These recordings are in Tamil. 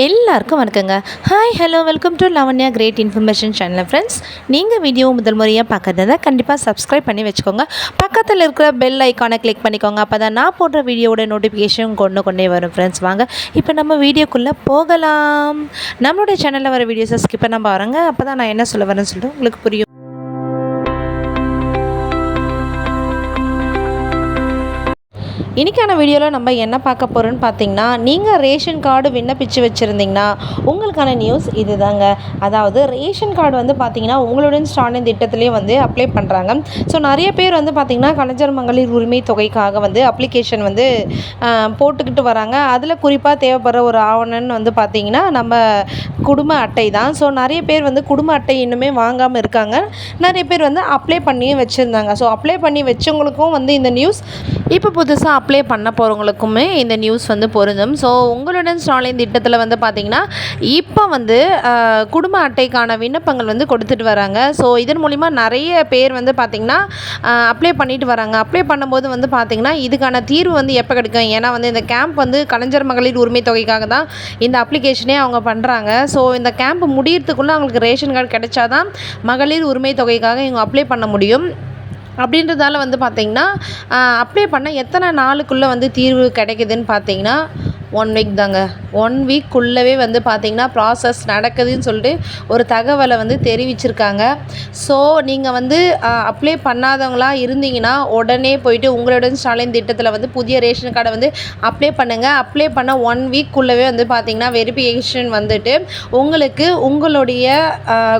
எல்லாருக்கும் வணக்கங்க. Hi hello welcome to Lavanya great information channel friends நீங்கள் வீடியோ முதல் முறையாக பார்க்குறதா கண்டிப்பாக சப்ஸ்கிரைப் பண்ணி வச்சுக்கோங்க. பக்கத்தில் இருக்கிற பெல் ஐக்கானை கிளிக் பண்ணிக்கோங்க. அப்போ தான் நான் போடுற வீடியோவோட நோட்டிஃபிகேஷன் கொண்டு கொண்டே வரும் ஃப்ரெண்ட்ஸ் வாங்க இப்போ நம்ம வீடியோக்குள்ளே போகலாம். நம்மளுடைய சேனலில் வர வீடியோஸை ஸ்கிப் பண்ண பாருங்க அப்போ தான் நான் என்ன சொல்ல வரேன்னு சொல்லிட்டு உங்களுக்கு புரியும். இன்றைக்கான வீடியோவில் நம்ம என்ன பார்க்க போகிறோன்னு பார்த்தீங்கன்னா நீங்கள் ரேஷன் கார்டு விண்ணப்பிச்சு வச்சுருந்தீங்கன்னா உங்களுக்கான நியூஸ் இது தாங்க அதாவது ரேஷன் கார்டு வந்து பார்த்தீங்கன்னா உங்களுடன் ஸ்டாலின் திட்டத்திலே வந்து அப்ளை பண்ணுறாங்க ஸோ நிறைய பேர் வந்து பார்த்திங்கன்னா கலைஞர் மகளிர் உரிமை தொகைக்காக வந்து அப்ளிகேஷன் வந்து போட்டுக்கிட்டு வராங்க. அதில் குறிப்பாக தேவைப்படுற ஒரு ஆவணம்னு வந்து பார்த்திங்கன்னா நம்ம குடும்ப அட்டை தான். ஸோ நிறைய பேர் வந்து குடும்ப அட்டை இன்னுமே வாங்காமல் இருக்காங்க. நிறைய பேர் வந்து அப்ளை பண்ணியும் வச்சுருந்தாங்க. ஸோ அப்ளை பண்ணி வச்சவங்களுக்கும் வந்து இந்த நியூஸ் இப்போ புதுசாக அப்ளை பண்ண போகிறவங்களுக்குமே இந்த நியூஸ் வந்து பொருந்தும். ஸோ உங்களுடன் ஸ்டாலின் திட்டத்தில் வந்து பார்த்திங்கன்னா இப்போ வந்து குடும்ப அட்டைக்கான விண்ணப்பங்கள் வந்து கொடுத்துட்டு வராங்க. ஸோ இதன் மூலிமா நிறைய பேர் வந்து பார்த்திங்கன்னா அப்ளை பண்ணிட்டு வராங்க. அப்ளை பண்ணும்போது வந்து பார்த்திங்கன்னா இதுக்கான தீர்வு வந்து எப்போ கிடைக்கும்? ஏன்னா வந்து இந்த கேம்ப் வந்து கலைஞர் மகளிர் உரிமை தொகைக்காக தான் இந்த அப்ளிகேஷனே அவங்க பண்ணுறாங்க ஸோ இந்த கேம்ப் முடியறதுக்குள்ளே அவங்களுக்கு ரேஷன் கார்டு கிடைச்சாதான் மகளிர் உரிமை தொகைக்காக இவங்க அப்ளை பண்ண முடியும். அப்படின்றதால வந்து பார்த்திங்கன்னா அப்ளை பண்ண எத்தனை நாளுக்குள்ளே வந்து தீர்வு கிடைக்குதுன்னு பார்த்தீங்கன்னா ஒன் வீக் தாங்க. ஒன் வீக்குள்ளவே வந்து பார்த்திங்கன்னா ப்ராசஸ் நடக்குதுன்னு சொல்லிட்டு ஒரு தகவலை வந்து தெரிவிச்சிருக்காங்க. ஸோ நீங்கள் வந்து அப்ளை பண்ணாதவங்களா இருந்தீங்கன்னா உடனே போயிட்டு உங்களுடன் ஸ்டாலின் திட்டத்தில் வந்து புதிய ரேஷன் கார்டை வந்து அப்ளை பண்ணுங்கள் அப்ளை பண்ண ஒன் வீக்குள்ளவே வந்து பார்த்திங்கன்னா வெரிஃபிகேஷன் வந்துட்டு உங்களுக்கு உங்களுடைய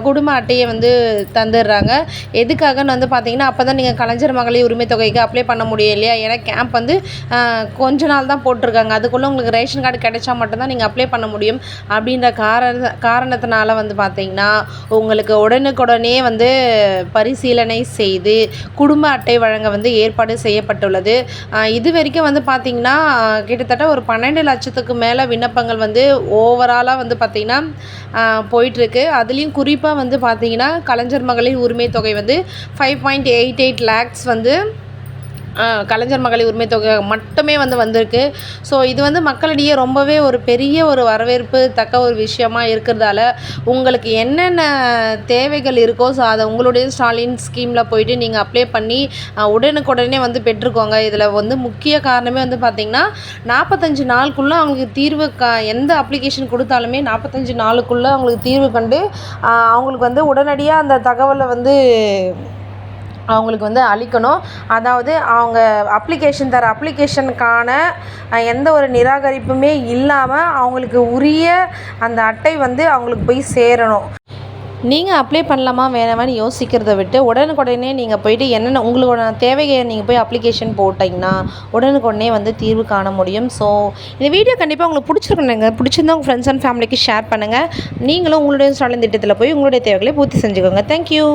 குடும்ப அட்டையை வந்து தந்துடுறாங்க. எதுக்காகன்னு வந்து பார்த்தீங்கன்னா அப்போ தான் நீங்கள் கலைஞர் மகளிர் உரிமை தொகைக்கு அப்ளை பண்ண முடியும் இல்லையா? ஏன்னா கேம்ப் வந்து கொஞ்ச நாள் தான் போட்டிருக்காங்க. அதுக்குள்ளே உங்களுக்கு ரேஷன் கார்டு கிடைச்சா மட்டும்தான் நீங்கள் அப்ளை பண்ண முடியும். அப்படின்ற காரண காரணத்தினால வந்து பார்த்தீங்கன்னா உங்களுக்கு உடனுக்குடனே வந்து பரிசீலனை செய்து குடும்ப அட்டை வழங்க வந்து ஏற்பாடு செய்யப்பட்டுள்ளது. இது வரைக்கும் வந்து பார்த்திங்கன்னா கிட்டத்தட்ட ஒரு பன்னெண்டு லட்சத்துக்கு மேலே விண்ணப்பங்கள் வந்து ஓவராலாக வந்து பார்த்திங்கன்னா போயிட்டுருக்கு. அதுலேயும் குறிப்பாக வந்து பார்த்திங்கன்னா கலைஞர் மகளிர் உரிமை தொகை வந்து five point eight eight lakhs வந்து கலைஞர் மகளிர் உரிமை தொகை மட்டுமே வந்து வந்திருக்கு. ஸோ இது வந்து மக்களிடையே ரொம்பவே ஒரு பெரிய ஒரு வரவேற்பு தக்க ஒரு விஷயமா இருக்கிறதால உங்களுக்கு என்னென்ன தேவைகள் இருக்கோ ஸோ அதை உங்களுடைய ஸ்டாலின் ஸ்கீமில் போயிட்டு நீங்கள் அப்ளை பண்ணி உடனுக்குடனே வந்து பெற்றுக்கோங்க. இதில் வந்து முக்கிய காரணமே வந்து பார்த்திங்கன்னா நாற்பத்தஞ்சு நாளுக்குள்ளே அவங்களுக்கு தீர்வு க எந்த அப்ளிகேஷன் கொடுத்தாலுமே நாற்பத்தஞ்சு நாளுக்குள்ளே அவங்களுக்கு தீர்வு கண்டு அவங்களுக்கு வந்து உடனடியாக அந்த தகவலை வந்து அவங்களுக்கு வந்து அளிக்கணும். அதாவது அவங்க அப்ளிகேஷன் தர அப்ளிகேஷனுக்கான எந்த ஒரு நிராகரிப்புமே இல்லாமல் அவங்களுக்கு உரிய அந்த அட்டை வந்து அவங்களுக்கு போய் சேரணும். நீங்கள் அப்ளை பண்ணலாமா வேணாமான்னு யோசிக்கிறத விட்டு உடனுக்குடனே நீங்கள் போயிட்டு என்னென்ன உங்களோட தேவையை நீங்கள் போய் அப்ளிகேஷன் போட்டிங்கன்னா உடனுக்குடனே வந்து தீர்வு காண முடியும். ஸோ இந்த வீடியோ கண்டிப்பாக உங்களுக்கு பிடிச்சிருக்குங்க பிடிச்சிருந்தா உங்கள் ஃப்ரெண்ட்ஸ் அண்ட் ஃபேமிலிக்கு ஷேர் பண்ணுங்கள் நீங்களும் உங்களுடைய ஸ்டாலின் திட்டத்தில் போய் உங்களுடைய தேவைகளை பூர்த்தி செஞ்சுக்கோங்க. தேங்க்யூ